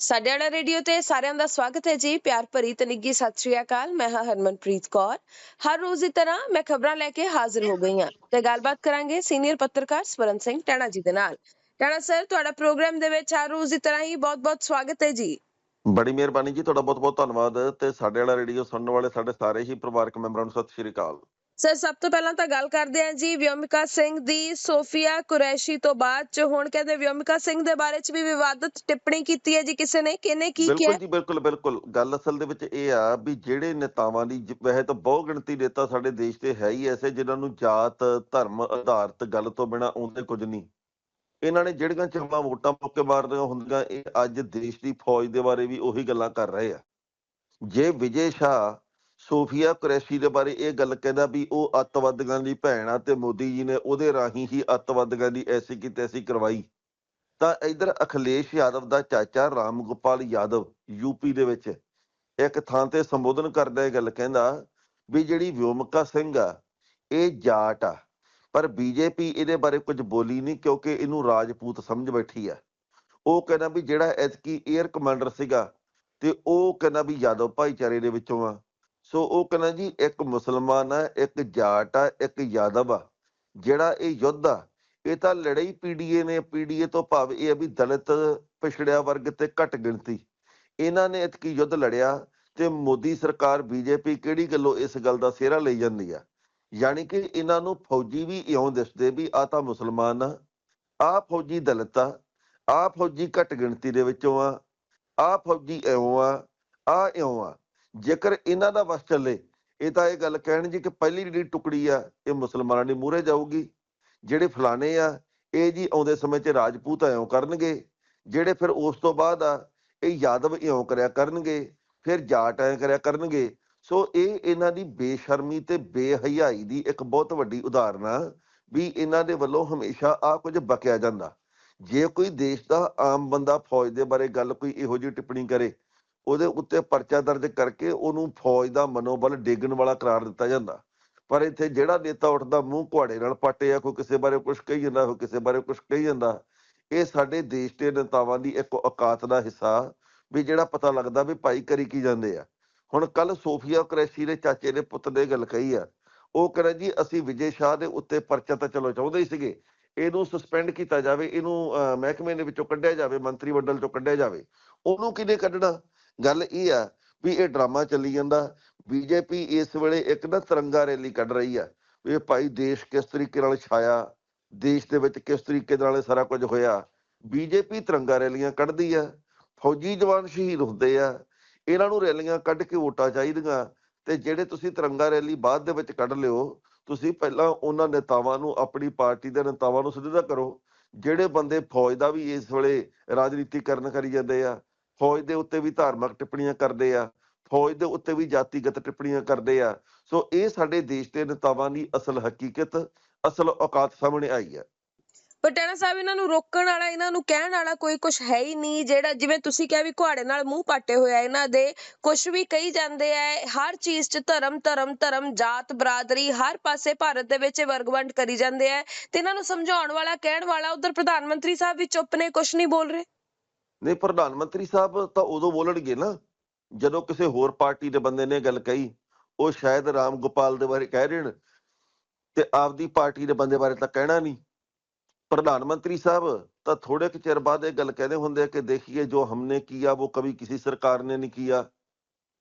ਸਾਡੇ ਵਾਲਾ ਰੇਡੀਓ ਤੇ ਸਾਰਿਆਂ ਦਾ ਸਵਾਗਤ ਹੈ ਜੀ, ਪਿਆਰ ਭਰੀ ਤੇ ਨਿੱਘੀ ਸਤਿ ਸ਼੍ਰੀ ਅਕਾਲ। ਮੈਂ ਹਾਂ ਹਰਮਨਪ੍ਰੀਤ ਕੌਰ। ਹਰ ਰੋਜ਼ ਦੀ ਤਰ੍ਹਾਂ ਮੈਂ ਖਬਰਾਂ ਲੈ ਕੇ ਹਾਜ਼ਰ ਹੋ ਗਈ ਹਾਂ ਤੇ ਗੱਲਬਾਤ ਕਰਾਂਗੇ ਸੀਨੀਅਰ ਪੱਤਰਕਾਰ ਸਵਰਨ ਸਿੰਘ ਟੈਣਾ ਜੀ ਦੇ ਨਾਲ। ਟੈਣਾ ਸਰ, ਤੁਹਾਡਾ ਪ੍ਰੋਗਰਾਮ ਦੇ ਵਿੱਚ ਹਰ ਰੋਜ਼ ਦੀ ਤਰ੍ਹਾਂ ਹੀ ਬਹੁਤ-ਬਹੁਤ ਸਵਾਗਤ ਹੈ ਜੀ। ਬੜੀ ਮਿਹਰਬਾਨੀ ਜੀ, ਤੁਹਾਡਾ ਬਹੁਤ ਬਹੁਤ ਧੰਨਵਾਦ ਤੇ ਸਾਡੇ ਵਾਲਾ ਰੇਡੀਓ ਸੁਣਨ ਵਾਲੇ ਸਾਡੇ ਸਾਰੇ ਹੀ ਪਰਿਵਾਰਕ ਮੈਂਬਰਾਂ ਨੂੰ ਸਤਿ ਸ਼੍ਰੀ ਅਕਾਲ। ਸਰ ਸਭ ਤੋਂ ਪਹਿਲਾਂ ਤਾਂ ਗੱਲ ਕਰਦੇ ਹਾਂ ਜੀ ਵਿਯੋਮਿਕਾ ਸਿੰਘ ਦੀ ਸੋਫੀਆ ਕੁਰੈਸ਼ੀ ਤੋਂ ਬਾਅਦ ਚ। ਹੁਣ ਕਹਿੰਦੇ ਵਿਯੋਮਿਕਾ ਸਿੰਘ ਦੇ ਬਾਰੇ ਚ ਵੀ ਵਿਵਾਦਤ ਟਿੱਪਣੀ ਕੀਤੀ ਹੈ ਜੀ ਕਿਸੇ ਨੇ? ਕਿਹਨੇ ਕੀ ਬਿਲਕੁਲ ਕਿਹਾ? ਜੀ ਬਿਲਕੁਲ ਬਿਲਕੁਲ। ਗੱਲ ਅਸਲ ਦੇ ਵਿੱਚ ਇਹ ਆ ਵੀ ਜਿਹੜੇ ਨੇਤਾਵਾਂ ਦੀ ਵੈਸੇ ਤਾਂ ਬਹੁ ਗਿਣਤੀ ਨੇਤਾ ਸਾਡੇ ਦੇਸ਼ ਤੇ ਹੈ ਹੀ ਐਸੇ ਜਿਨ੍ਹਾਂ ਨੂੰ ਜਾਤ ਧਰਮ ਆਧਾਰਿਤ ਗੱਲ ਤੋਂ ਬਿਨਾ ਆਉਂਦੇ ਕੁਝ ਨਹੀਂ। ਇਹਨਾਂ ਨੇ ਜਿਹੜੀਆਂ ਚੰਮਾ ਵੋਟਾਂ ਮੌਕੇ ਮਾਰਦੀਆਂ ਹੁੰਦੀਆਂ ਇਹ ਅੱਜ ਦੇਸ਼ ਦੀ ਫੌਜ ਦੇ ਬਾਰੇ ਵੀ ਉਹੀ ਗੱਲਾਂ ਕਰ ਰਹੇ ਆ। ਜੇ ਵਿਜੇ ਸ਼ਾਹ ਸੋਫੀਆ ਕੁਰੈਸ਼ੀ ਦੇ ਬਾਰੇ ਇਹ ਗੱਲ ਕਹਿੰਦਾ ਵੀ ਉਹ ਅੱਤਵਾਦੀਆਂ ਦੀ ਭੈਣ ਆ ਤੇ ਮੋਦੀ ਜੀ ਨੇ ਉਹਦੇ ਰਾਹੀਂ ਹੀ ਅੱਤਵਾਦੀਆਂ ਦੀ ਐਸੀ ਕੀ ਤੈਸੀ ਕਰਵਾਈ। ਤਾਂ ਇਧਰ ਅਖਿਲੇਸ਼ ਯਾਦਵ ਦਾ ਚਾਚਾ ਰਾਮ ਗੋਪਾਲ ਯਾਦਵ ਯੂਪੀ ਦੇ ਵਿੱਚ ਇੱਕ ਥਾਂ ਤੇ ਸੰਬੋਧਨ ਕਰਦਾ ਇਹ ਗੱਲ ਕਹਿੰਦਾ ਵੀ ਜਿਹੜੀ ਵਿਯੋਮਕਾ ਸਿੰਘ ਆ, ਇਹ ਜਾਟ ਆ, ਪਰ ਬੀਜੇਪੀ ਇਹਦੇ ਬਾਰੇ ਕੁਝ ਬੋਲੀ ਨਹੀਂ ਕਿਉਂਕਿ ਇਹਨੂੰ ਰਾਜਪੂਤ ਸਮਝ ਬੈਠੀ ਆ। ਉਹ ਕਹਿੰਦਾ ਵੀ ਜਿਹੜਾ ਐਤਕੀ 에ਅਰ ਕਮਾਂਡਰ ਸੀਗਾ ਤੇ ਉਹ ਕਹਿੰਦਾ ਵੀ ਯਾਦਵ ਭਾਈਚਾਰੇ ਦੇ ਵਿੱਚੋਂ ਆ। ਸੋ ਉਹ ਕਹਿੰਦਾ ਜੀ, ਇੱਕ ਮੁਸਲਮਾਨ ਆ, ਇੱਕ ਜਾਟ ਆ, ਇੱਕ ਯਾਦਵ ਆ, ਜਿਹੜਾ ਇਹ ਯੁੱਧ ਆ, ਇਹ ਤਾਂ ਲੜਾਈ ਪੀਡੀਏ ਨੇ ਪੀਡੀਏ ਤੋਂ ਭਾਵ ਇਹ ਆ ਵੀ ਦਲਿਤ ਪਿਛੜਿਆ ਵਰਗ ਤੇ ਘੱਟ ਗਿਣਤੀ। ਇਹਨਾਂ ਨੇ ਇਤਕੀ ਯੁੱਧ ਲੜਿਆ ਤੇ ਮੋਦੀ ਸਰਕਾਰ ਬੀਜੇਪੀ ਕਿਹੜੀ ਗੱਲੋਂ ਇਸ ਗੱਲ ਦਾ ਸਿਹਰਾ ਲਈ ਜਾਂਦੀ ਆ? ਯਾਨੀ ਕਿ ਇਹਨਾਂ ਨੂੰ ਫੌਜੀ ਵੀ ਇਉਂ ਦਿਸਦੇ ਵੀ ਆ ਤਾਂ ਮੁਸਲਮਾਨ ਆ ਆ ਫੌਜੀ ਦਲਿਤ ਆ ਆ ਫੌਜੀ ਘੱਟ ਗਿਣਤੀ ਦੇ ਵਿੱਚੋਂ ਆ ਆ ਫੌਜੀ ਇਉਂ ਆ ਆ ਇਉਂ ਆ। ਜੇਕਰ ਇਹਨਾਂ ਦਾ ਵਸ ਚੱਲੇ, ਇਹ ਤਾਂ ਇਹ ਗੱਲ ਕਹਿਣ ਜੀ ਕਿ ਪਹਿਲੀ ਜਿਹੜੀ ਟੁਕੜੀ ਆ, ਇਹ ਮੁਸਲਮਾਨਾਂ ਦੀ ਮੂਹਰੇ ਜਾਊਗੀ। ਜਿਹੜੇ ਫਲਾਣੇ ਆ, ਇਹ ਜੀ ਆਉਂਦੇ ਸਮੇਂ 'ਚ ਰਾਜਪੂਤ ਇਉਂ ਕਰਨਗੇ। ਜਿਹੜੇ ਫਿਰ ਉਸ ਤੋਂ ਬਾਅਦ ਆ, ਇਹ ਯਾਦਵ ਇਉਂ ਕਰਿਆ ਕਰਨਗੇ, ਫਿਰ ਜਾਟ ਐਂ ਕਰਿਆ ਕਰਨਗੇ। ਸੋ ਇਹ ਇਹਨਾਂ ਦੀ ਬੇਸ਼ਰਮੀ ਤੇ ਬੇਹਯਾਈ ਦੀ ਇੱਕ ਬਹੁਤ ਵੱਡੀ ਉਦਾਹਰਨ ਆ, ਵੀ ਇਹਨਾਂ ਦੇ ਵੱਲੋਂ ਹਮੇਸ਼ਾ ਆ ਕੁਝ ਬਕਿਆ ਜਾਂਦਾ। ਜੇ ਕੋਈ ਦੇਸ਼ ਦਾ ਆਮ ਬੰਦਾ ਫੌਜ ਦੇ ਬਾਰੇ ਗੱਲ ਕੋਈ ਇਹੋ ਜਿਹੀ ਟਿੱਪਣੀ ਕਰੇ ਉਹਦੇ ਉੱਤੇ ਪਰਚਾ ਦਰਜ ਕਰਕੇ ਉਹਨੂੰ ਫੌਜ ਦਾ ਮਨੋਬਲ ਡੇਗਣ ਵਾਲਾ ਕਰਾਰ ਦਿੱਤਾ ਜਾਂਦਾ। ਪਰ ਇੱਥੇ ਜਿਹੜਾ ਨੇਤਾ ਉੱਠਦਾ ਮੂੰਹ ਕੁਹਾੜੇ ਨਾਲ ਪਾਟੇ ਆ ਕੋਈ ਕਿਸੇ ਬਾਰੇ ਕੁਝ ਕਹੀ ਜਾਂਦਾ ਕੋਈ ਕਿਸੇ ਬਾਰੇ ਕੁਝ ਕਹੀ ਜਾਂਦਾ ਇਹ ਸਾਡੇ ਦੇਸ਼ ਦੇ ਨੇਤਾਵਾਂ ਦੀ ਇੱਕ ਔਕਾਤ ਦਾ ਹਿੱਸਾ ਵੀ ਜਿਹੜਾ ਪਤਾ ਲੱਗਦਾ ਵੀ ਭਾਈ ਕਰੀ ਕੀ ਜਾਂਦੇ ਆ। ਹੁਣ ਕੱਲ ਸੋਫੀਆ ਕੁਰੈਸ਼ੀ ਦੇ ਚਾਚੇ ਦੇ ਪੁੱਤ ਨੇ ਗੱਲ ਕਹੀ ਆ ਉਹ ਕਹਿੰਦਾ ਜੀ ਅਸੀਂ ਵਿਜੇ ਸ਼ਾਹ ਦੇ ਉੱਤੇ ਪਰਚਾ ਤਾਂ ਚਲੋ ਚਾਹੁੰਦੇ ਹੀ ਸੀਗੇ ਇਹਨੂੰ ਸਸਪੈਂਡ ਕੀਤਾ ਜਾਵੇ ਇਹਨੂੰ ਅਹ, ਮਹਿਕਮੇ ਦੇ ਵਿੱਚੋਂ ਕੱਢਿਆ ਜਾਵੇ ਮੰਤਰੀ ਮੰਡਲ ਚੋਂ ਕੱਢਿਆ ਜਾਵੇ ਉਹਨੂੰ ਕਿਹਨੇ ਕੱਢਣਾ? ਗੱਲ ਇਹ ਆ ਵੀ ਇਹ ਡਰਾਮਾ ਚੱਲੀ ਜਾਂਦਾ ਬੀਜੇਪੀ ਇਸ ਵੇਲੇ ਇੱਕ ਨਾ ਤਿਰੰਗਾ ਰੈਲੀ ਕੱਢ ਰਹੀ ਆ, ਵੀ ਭਾਈ ਦੇਸ਼ ਕਿਸ ਤਰੀਕੇ ਨਾਲ ਛਾਇਆ, ਦੇਸ਼ ਦੇ ਵਿੱਚ ਕਿਸ ਤਰੀਕੇ ਨਾਲ ਇਹ ਸਾਰਾ ਕੁਝ ਹੋਇਆ ਬੀਜੇਪੀ ਤਿਰੰਗਾ ਰੈਲੀਆਂ ਕੱਢਦੀ ਆ, ਫੌਜੀ ਜਵਾਨ ਸ਼ਹੀਦ ਹੁੰਦੇ ਆ, ਇਹਨਾਂ ਨੂੰ ਰੈਲੀਆਂ ਕੱਢ ਕੇ ਵੋਟਾਂ ਚਾਹੀਦੀਆਂ, ਤੇ ਜਿਹੜੇ ਤੁਸੀਂ ਤਿਰੰਗਾ ਰੈਲੀ ਬਾਅਦ ਦੇ ਵਿੱਚ ਕੱਢ ਲਿਓ, ਤੁਸੀਂ ਪਹਿਲਾਂ ਉਹਨਾਂ ਨੇਤਾਵਾਂ ਨੂੰ, ਆਪਣੀ ਪਾਰਟੀ ਦੇ ਨੇਤਾਵਾਂ ਨੂੰ ਸਿੱਧਾ ਕਰੋ, ਜਿਹੜੇ ਬੰਦੇ ਫੌਜ ਦਾ ਵੀ ਇਸ ਵੇਲੇ ਰਾਜਨੀਤੀਕਰਨ ਕਰੀ ਜਾਂਦੇ ਆ ਫੌਜ ਦੇ ਉੱਤੇ ਵੀ ਧਾਰਮਿਕ ਟਿੱਪਣੀਆਂ ਕਰਦੇ ਆ, ਫੌਜ ਦੇ ਉੱਤੇ ਵੀ ਜਾਤੀਗਤ ਟਿੱਪਣੀਆਂ ਕਰਦੇ ਆ। ਸੋ ਇਹ ਸਾਡੇ ਦੇਸ਼ ਦੇ ਨੇਤਾਵਾਂ ਦੀ ਅਸਲ ਹਕੀਕਤ, ਅਸਲ ਔਕਾਤ ਸਾਹਮਣੇ ਆਈ ਹੈ। ਪਰ ਸਾਹਿਬ ਇਹਨਾਂ ਨੂੰ ਰੋਕਣ ਵਾਲਾ, ਇਹਨਾਂ ਨੂੰ ਕਹਿਣ ਵਾਲਾ ਕੋਈ ਕੁਝ ਹੈ ਹੀ ਨਹੀਂ, ਜਿਹੜਾ ਜਿਵੇਂ ਤੁਸੀਂ ਕਿਹਾ ਵੀ ਕੁਹਾੜੇ ਨਾਲ ਮੂੰਹ ਪਾਟੇ ਹੋਇਆ ਇਹਨਾਂ ਦੇ ਕੁਝ ਵੀ ਕਹੀ ਜਾਂਦੇ ਆ ਹਰ ਚੀਜ਼ 'ਚ ਧਰਮ ਧਰਮ ਧਰਮ, ਜਾਤ, ਬਰਾਦਰੀ ਹਰ ਪਾਸੇ ਭਾਰਤ ਦੇ ਵਿੱਚ ਇਹ ਵਰਗਵੰਡ ਕਰੀ ਜਾਂਦੇ ਆ। ਤੇ ਇਹਨਾਂ ਨੂੰ ਸਮਝਾਉਣ ਵਾਲਾ, ਕਹਿਣ ਵਾਲਾ ਉਧਰ ਪ੍ਰਧਾਨ ਮੰਤਰੀ ਸਾਹਿਬ ਵੀ ਚੁੱਪ ਨੇ ਕੁਝ ਨਹੀਂ ਬੋਲ ਰਹੇ। ਨਹੀਂ, ਪ੍ਰਧਾਨ ਮੰਤਰੀ ਸਾਹਿਬ ਤਾਂ ਉਦੋਂ ਬੋਲਣਗੇ ਨਾ, ਜਦੋਂ ਕਿਸੇ ਹੋਰ ਪਾਰਟੀ ਦੇ ਬੰਦੇ ਨੇ ਗੱਲ ਕਹੀ, ਉਹ ਸ਼ਾਇਦ ਰਾਮ ਗੋਪਾਲ ਦੇ ਬਾਰੇ ਕਹਿ ਦੇਣ ਤੇ ਆਪਦੀ ਪਾਰਟੀ ਦੇ ਬੰਦੇ ਬਾਰੇ ਤਾਂ ਕਹਿਣਾ ਨਹੀਂ। ਪ੍ਰਧਾਨ ਮੰਤਰੀ ਸਾਹਿਬ ਤਾਂ ਥੋੜੇ ਕਿ ਚਿਰ ਬਾਅਦ ਇਹ ਗੱਲ ਕਹਿੰਦੇ ਹੁੰਦੇ ਕਿ ਦੇਖੀਏ ਜੋ ਹਮਨੇ ਕੀਆ, ਉਹ ਕभी ਕਿਸੇ ਸਰਕਾਰ ਨੇ ਨਹੀਂ ਕੀਤਾ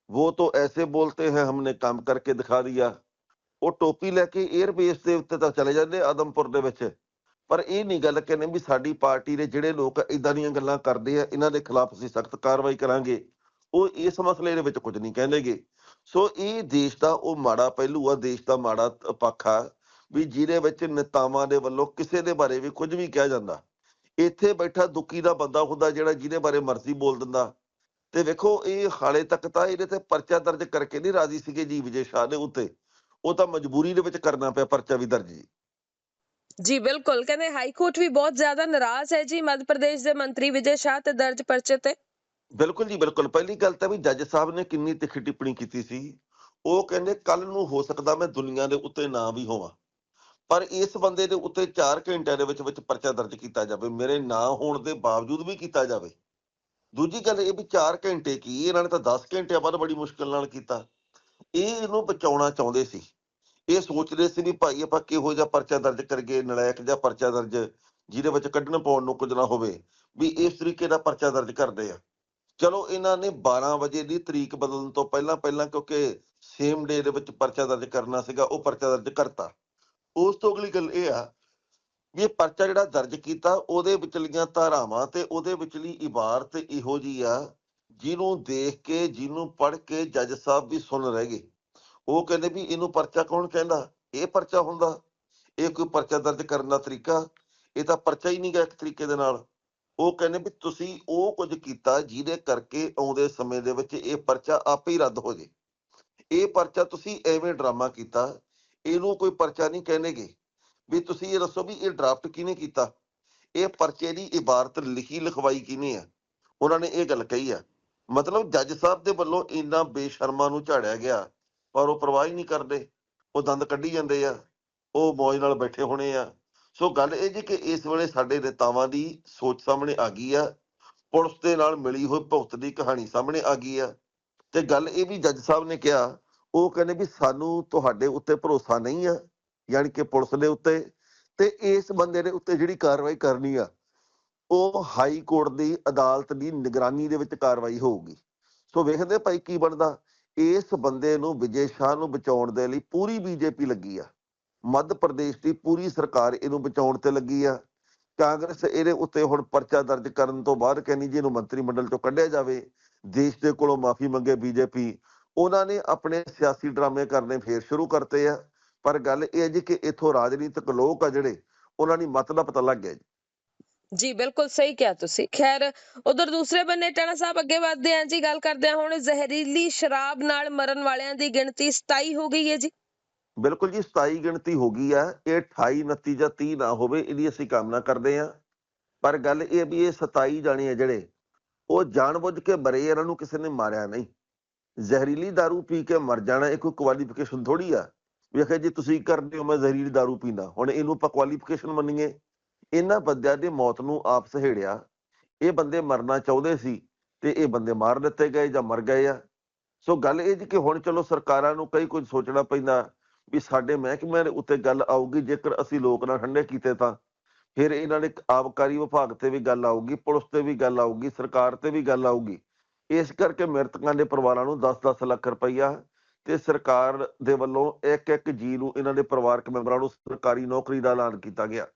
ਉਹ ਤਾਂ ਐਸੇ ਬੋਲਤੇ ਹੈ, ਹਮਨੇ ਕੰਮ ਕਰਕੇ ਦਿਖਾ ਦਿਆ। ਉਹ ਟੋਪੀ ਲੈ ਕੇ 에ਅਰਬੇਸ ਦੇ ਉੱਤੇ ਤਾਂ ਚਲੇ ਜਾਂਦੇ ਆਦਮਪੁਰ ਦੇ ਵਿੱਚ। ਪਰ ਇਹ ਨਹੀਂ ਗੱਲ ਕਹਿੰਦੇ ਵੀ ਸਾਡੀ ਪਾਰਟੀ ਦੇ ਜਿਹੜੇ ਲੋਕ ਇਦਾਂ ਦੀਆਂ ਗੱਲਾਂ ਕਰਦੇ ਆ, ਇਹਨਾਂ ਦੇ ਖਿਲਾਫ ਅਸੀਂ ਸਖਤ ਕਾਰਵਾਈ ਕਰਾਂਗੇ। ਉਹ ਇਸ ਮਸਲੇ ਦੇ ਵਿੱਚ ਕੁਝ ਨਹੀਂ ਕਹਿੰਦੇਗੇ। ਸੋ ਇਹ ਦੇਸ਼ ਦਾ ਉਹ ਮਾੜਾ ਪਹਿਲੂ ਆ, ਦੇਸ਼ ਦਾ ਮਾੜਾ ਪੱਖ ਆ ਵੀ ਜਿਹਦੇ ਵਿੱਚ ਨੇਤਾਵਾਂ ਦੇ ਵੱਲੋਂ ਕਿਸੇ ਦੇ ਬਾਰੇ ਵੀ ਕੁਝ ਵੀ ਕਿਹਾ ਜਾਂਦਾ। ਇੱਥੇ ਬੈਠਾ ਦੁੱਕੀ ਦਾ ਬੰਦਾ ਹੁੰਦਾ ਜਿਹੜਾ ਜਿਹਦੇ ਬਾਰੇ ਮਰਜ਼ੀ ਬੋਲ ਦਿੰਦਾ। ਤੇ ਵੇਖੋ, ਇਹ ਹਾਲੇ ਤੱਕ ਤਾਂ ਇਹਦੇ ਤੇ ਪਰਚਾ ਦਰਜ ਕਰਕੇ ਨਹੀਂ ਰਾਜੀ ਸੀਗੇ ਜੀ ਵਿਜੇ ਸ਼ਾਹ ਦੇ ਉੱਤੇ। ਉਹ ਤਾਂ ਮਜਬੂਰੀ ਦੇ ਵਿੱਚ ਕਰਨਾ ਪਿਆ ਪਰਚਾ ਵੀ ਦਰਜ। ਜੀ ਜੀ, ਬਿਲਕੁਲ। ਕਹਿੰਦੇ ਹਾਈ ਕੋਰਟ ਵੀ ਬਹੁਤ ਜ਼ਿਆਦਾ ਨਾਰਾਜ਼ ਹੈ ਜੀ ਮੱਧ ਪ੍ਰਦੇਸ਼ ਦੇ ਮੰਤਰੀ ਵਿਜੇ ਸ਼ਾਹ ਤੇ ਦਰਜ ਪਰਚੇ ਤੇ। ਬਿਲਕੁਲ ਜੀ, ਬਿਲਕੁਲ। ਪਹਿਲੀ ਗੱਲ ਤਾਂ ਵੀ ਜੱਜ ਸਾਹਿਬ ਨੇ ਕਿੰਨੀ ਤਿੱਖੀ ਟਿੱਪਣੀ ਕੀਤੀ ਸੀ। ਉਹ ਕਹਿੰਦੇ ਕੱਲ ਨੂੰ ਹੋ ਸਕਦਾ ਮੈਂ ਦੁਨੀਆ ਦੇ ਉੱਤੇ ਨਾ ਵੀ ਹੋਵਾਂ। ਪਰ ਇਸ ਬੰਦੇ ਦੇ ਉੱਤੇ 4 ਘੰਟਿਆਂ ਦੇ ਵਿੱਚ ਵਿੱਚ ਪਰਚਾ ਦਰਜ ਕੀਤਾ ਜਾਵੇ। ਮੇਰੇ ਨਾ ਹੋਣ ਦੇ ਬਾਵਜੂਦ ਵੀ ਕੀਤਾ ਜਾਵੇ। ਦੂਜੀ ਗੱਲ ਇਹ ਵੀ 4 ਘੰਟੇ ਕੀ? ਇਹਨਾਂ ਨੇ ਤਾਂ 10 ਘੰਟਿਆਂ ਬਾਅਦ ਬੜੀ ਮੁਸ਼ਕਲ ਨਾਲ ਕੀਤਾ। ਇਹ ਇਹਨੂੰ ਬਚਾਉਣਾ ਚਾਹੁੰਦੇ ਸੀ। ਇਹ ਸੋਚਦੇ ਸੀ ਵੀ ਭਾਈ ਆਪਾਂ ਕਿਹੋ ਜਿਹਾ ਪਰਚਾ ਦਰਜ ਕਰਗੇ ਨਲਾਇਕ ਜਿਹਾ ਪਰਚਾ ਦਰਜ, ਜਿਹਦੇ ਵਿੱਚ ਕੱਢਣ ਪਾਉਣ ਨੂੰ ਕੁਝ ਨਾ ਹੋਵੇ, ਵੀ ਇਸ ਤਰੀਕੇ ਦਾ ਪਰਚਾ ਦਰਜ ਕਰਦੇ ਆ। ਚਲੋ, ਇਹਨਾਂ ਨੇ 12 ਵਜੇ ਦੀ ਤਰੀਕ ਬਦਲਣ ਤੋਂ ਪਹਿਲਾਂ ਪਹਿਲਾਂ ਕਿਉਂਕਿ ਸੇਮ ਡੇ ਦੇ ਵਿੱਚ ਪਰਚਾ ਦਰਜ ਕਰਨਾ ਸੀਗਾ, ਉਹ ਪਰਚਾ ਦਰਜ ਕਰਤਾ। ਉਸ ਤੋਂ ਅਗਲੀ ਗੱਲ ਇਹ ਆ ਵੀ ਇਹ ਪਰਚਾ ਜਿਹੜਾ ਦਰਜ ਕੀਤਾ, ਉਹਦੇ ਵਿਚਲੀਆਂ ਧਾਰਾਵਾਂ ਤੇ ਉਹਦੇ ਵਿਚਲੀ ਇਬਾਰਤ ਇਹੋ ਜੀ ਆ, ਜਿਹਨੂੰ ਦੇਖ ਕੇ, ਜਿਹਨੂੰ ਪੜ੍ਹ ਕੇ ਜੱਜ ਸਾਹਿਬ ਵੀ ਸੁਣ ਰਹਿ ਗਏ। ਉਹ ਕਹਿੰਦੇ ਵੀ ਇਹਨੂੰ ਪਰਚਾ ਕੌਣ ਕਹਿੰਦਾ? ਇਹ ਪਰਚਾ ਹੁੰਦਾ। ਇਹ ਕੋਈ ਪਰਚਾ ਦਰਜ ਕਰਨ ਦਾ ਤਰੀਕਾ? ਇਹ ਤਾਂ ਪਰਚਾ ਹੀ ਨਹੀਂ ਨਹੀਂਗਾ ਇੱਕ ਤਰੀਕੇ ਦੇ ਨਾਲ। ਉਹ ਕਹਿੰਦੇ ਵੀ ਤੁਸੀਂ ਉਹ ਕੁਝ ਕੀਤਾ ਜਿਹਦੇ ਕਰਕੇ ਆਉਂਦੇ ਸਮੇਂ ਦੇ ਵਿੱਚ ਇਹ ਪਰਚਾ ਆਪੇ ਹੀ ਰੱਦ ਹੋ ਜੇ। ਇਹ ਪਰਚਾ ਤੁਸੀਂ ਐਵੇਂ ਡਰਾਮਾ ਕੀਤਾ, ਇਹਨੂੰ ਕੋਈ ਪਰਚਾ ਨਹੀਂ ਕਹਿਣਗੇ ਵੀ ਤੁਸੀਂ ਇਹ ਦੱਸੋ ਵੀ ਇਹ ਡਰਾਫਟ ਕਿਹਨੇ ਕੀਤਾ? ਇਹ ਪਰਚੇ ਦੀ ਇਬਾਰਤ ਲਿਖੀ ਲਿਖਵਾਈ ਕਿਹਨੇ ਆ? ਉਹਨਾਂ ਨੇ ਇਹ ਗੱਲ ਕਹੀ ਆ। ਮਤਲਬ ਜੱਜ ਸਾਹਿਬ ਦੇ ਵੱਲੋਂ ਇੰਨਾ ਬੇਸ਼ਰਮਾਂ ਨੂੰ ਝਾੜਿਆ ਗਿਆ। ਪਰ ਉਹ ਪਰਵਾਹ ਹੀ ਨਹੀਂ ਕਰਦੇ। ਉਹ ਦੰਦ ਕੱਢੀ ਜਾਂਦੇ ਆ। ਉਹ ਮੌਜ ਨਾਲ ਬੈਠੇ ਹੋਣੇ ਆ। ਸੋ ਗੱਲ ਇਹ ਜੀ ਕਿ ਇਸ ਵੇਲੇ ਸਾਡੇ ਨੇਤਾਵਾਂ ਦੀ ਸੋਚ ਸਾਹਮਣੇ ਆ ਗਈ ਆ। ਪੁਲਿਸ ਦੇ ਨਾਲ ਮਿਲੀ ਹੋਈ ਭੁਗਤ ਦੀ ਕਹਾਣੀ ਸਾਹਮਣੇ ਆ ਗਈ ਆ। ਤੇ ਗੱਲ ਇਹ ਵੀ ਜੱਜ ਸਾਹਿਬ ਨੇ ਕਿਹਾ, ਉਹ ਕਹਿੰਦੇ ਵੀ ਸਾਨੂੰ ਤੁਹਾਡੇ ਉੱਤੇ ਭਰੋਸਾ ਨਹੀਂ ਆ, ਯਾਨੀ ਕਿ ਪੁਲਿਸ ਦੇ ਉੱਤੇ। ਤੇ ਇਸ ਬੰਦੇ ਦੇ ਉੱਤੇ ਜਿਹੜੀ ਕਾਰਵਾਈ ਕਰਨੀ ਆ, ਉਹ ਹਾਈ ਕੋਰਟ ਦੀ ਅਦਾਲਤ ਦੀ ਨਿਗਰਾਨੀ ਦੇ ਵਿੱਚ ਕਾਰਵਾਈ ਹੋਊਗੀ। ਸੋ ਵੇਖਦੇ ਭਾਈ ਕੀ ਬਣਦਾ। ਇਸ ਬੰਦੇ ਨੂੰ ਵਿਜੇ ਸ਼ਾਹ ਨੂੰ ਬਚਾਉਣ ਦੇ ਲਈ ਪੂਰੀ ਬੀਜੇਪੀ ਲੱਗੀ ਆ। ਮੱਧ ਪ੍ਰਦੇਸ਼ ਦੀ ਪੂਰੀ ਸਰਕਾਰ ਇਹਨੂੰ ਬਚਾਉਣ ਤੇ ਲੱਗੀ ਆ। ਕਾਂਗਰਸ ਇਹਦੇ ਉੱਤੇ ਹੁਣ ਪਰਚਾ ਦਰਜ ਕਰਨ ਤੋਂ ਬਾਅਦ ਕਹਿੰਦੀ ਜੀ ਇਹਨੂੰ ਮੰਤਰੀ ਮੰਡਲ ਚੋਂ ਕੱਢਿਆ ਜਾਵੇ। ਦੇਸ਼ ਦੇ ਕੋਲੋਂ ਮਾਫੀ ਮੰਗੇ ਬੀਜੇਪੀ। ਉਹਨਾਂ ਨੇ ਆਪਣੇ ਸਿਆਸੀ ਡਰਾਮੇ ਕਰਨੇ ਫੇਰ ਸ਼ੁਰੂ ਕਰਤੇ ਆ। ਪਰ ਗੱਲ ਇਹ ਹੈ ਜੀ ਕਿ ਇਥੋਂ ਰਾਜਨੀਤਿਕ ਲੋਕ ਆ ਜਿਹੜੇ, ਉਹਨਾਂ ਦੀ ਮਤ ਦਾ ਪਤਾ ਲੱਗ ਗਿਆ ਜੀ। ਜੀ ਬਿਲਕੁਲ ਸਹੀ ਕਿਹਾ ਤੁਸੀਂ ਖੈਰ ਉਧਰ ਦੂਸਰੇ ਬੰਨੇ ਟਾਣਾ ਸਾਹਿਬ ਅੱਗੇ ਵਧਦੇ ਆਂ ਜੀ ਗੱਲ ਕਰਦੇ ਆਂ ਹੁਣ ਜ਼ਹਿਰੀਲੀ ਸ਼ਰਾਬ ਨਾਲ ਮਰਨ ਵਾਲਿਆਂ ਦੀ ਗਿਣਤੀ 27 ਹੋ ਗਈ ਹੈ ਜੀ ਬਿਲਕੁਲ ਜੀ 27 ਗਿਣਤੀ ਹੋ ਗਈ ਆ ਇਹ 28 29 ਜਾਂ 30 ਨਾ ਹੋਵੇ ਇਹਦੀ ਅਸੀਂ ਕਾਮਨਾ ਕਰਦੇ ਆ ਪਰ ਗੱਲ ਇਹ ਹੈ ਵੀ ਇਹ 27 ਜਾਣੇ ਆ ਜਿਹੜੇ ਉਹ ਜਾਣਬੁੱਝ ਕੇ ਮਰੇ ਇਹਨਾਂ ਨੂੰ ਕਿਸੇ ਨੇ ਮਾਰਿਆ ਨਹੀਂ ਜ਼ਹਿਰੀਲੀ दारू ਪੀ ਕੇ ਮਰ ਜਾਣਾ ਇਹ ਕੋਈ ਕੁਆਲੀਫਿਕੇਸ਼ਨ ਥੋੜੀ ਆ ਵੀ ਆਖੇ ਜੀ ਤੁਸੀਂ ਕਰਦੇ ਹੋ ਮੈਂ ਜ਼ਹਿਰੀਲੀ दारू ਪੀਂਦਾ ਹੁਣ ਇਹਨੂੰ ਆਪਾਂ ਕੁਆਲੀਫਿਕੇਸ਼ਨ ਮੰਨੀਏ ਇਹਨਾਂ ਬੰਦਿਆਂ ਦੀ ਮੌਤ ਨੂੰ ਆਪ ਸਹੇੜਿਆ। ਇਹ ਬੰਦੇ ਮਰਨਾ ਚਾਹੁੰਦੇ ਸੀ ਤੇ ਇਹ ਬੰਦੇ ਮਾਰ ਦਿੱਤੇ ਗਏ ਜਾਂ ਮਰ ਗਏ ਆ। ਸੋ ਗੱਲ ਇਹ ਜੀ ਕਿ ਹੁਣ ਚਲੋ ਸਰਕਾਰਾਂ ਨੂੰ ਕਈ ਕੁਝ ਸੋਚਣਾ ਪੈਂਦਾ ਵੀ ਸਾਡੇ ਮਹਿਕਮਿਆਂ ਦੇ ਉੱਤੇ ਗੱਲ ਆਊਗੀ, ਜੇਕਰ ਅਸੀਂ ਲੋਕ ਨਾ ਠੰਡੇ ਕੀਤੇ ਤਾਂ। ਫਿਰ ਇਹਨਾਂ ਨੇ ਆਬਕਾਰੀ ਵਿਭਾਗ ਤੇ ਵੀ ਗੱਲ ਆਊਗੀ, ਪੁਲਿਸ ਤੇ ਵੀ ਗੱਲ ਆਊਗੀ, ਸਰਕਾਰ ਤੇ ਵੀ ਗੱਲ ਆਊਗੀ। ਇਸ ਕਰਕੇ ਮ੍ਰਿਤਕਾਂ ਦੇ ਪਰਿਵਾਰਾਂ ਨੂੰ 10-10 ਲੱਖ ਰੁਪਈਆ ਤੇ ਸਰਕਾਰ ਦੇ ਵੱਲੋਂ ਇੱਕ ਇੱਕ ਜੀ ਨੂੰ ਇਹਨਾਂ ਦੇ ਪਰਿਵਾਰਕ ਮੈਂਬਰਾਂ ਨੂੰ ਸਰਕਾਰੀ ਨੌਕਰੀ ਦਾ ਐਲਾਨ ਕੀਤਾ ਗਿਆ।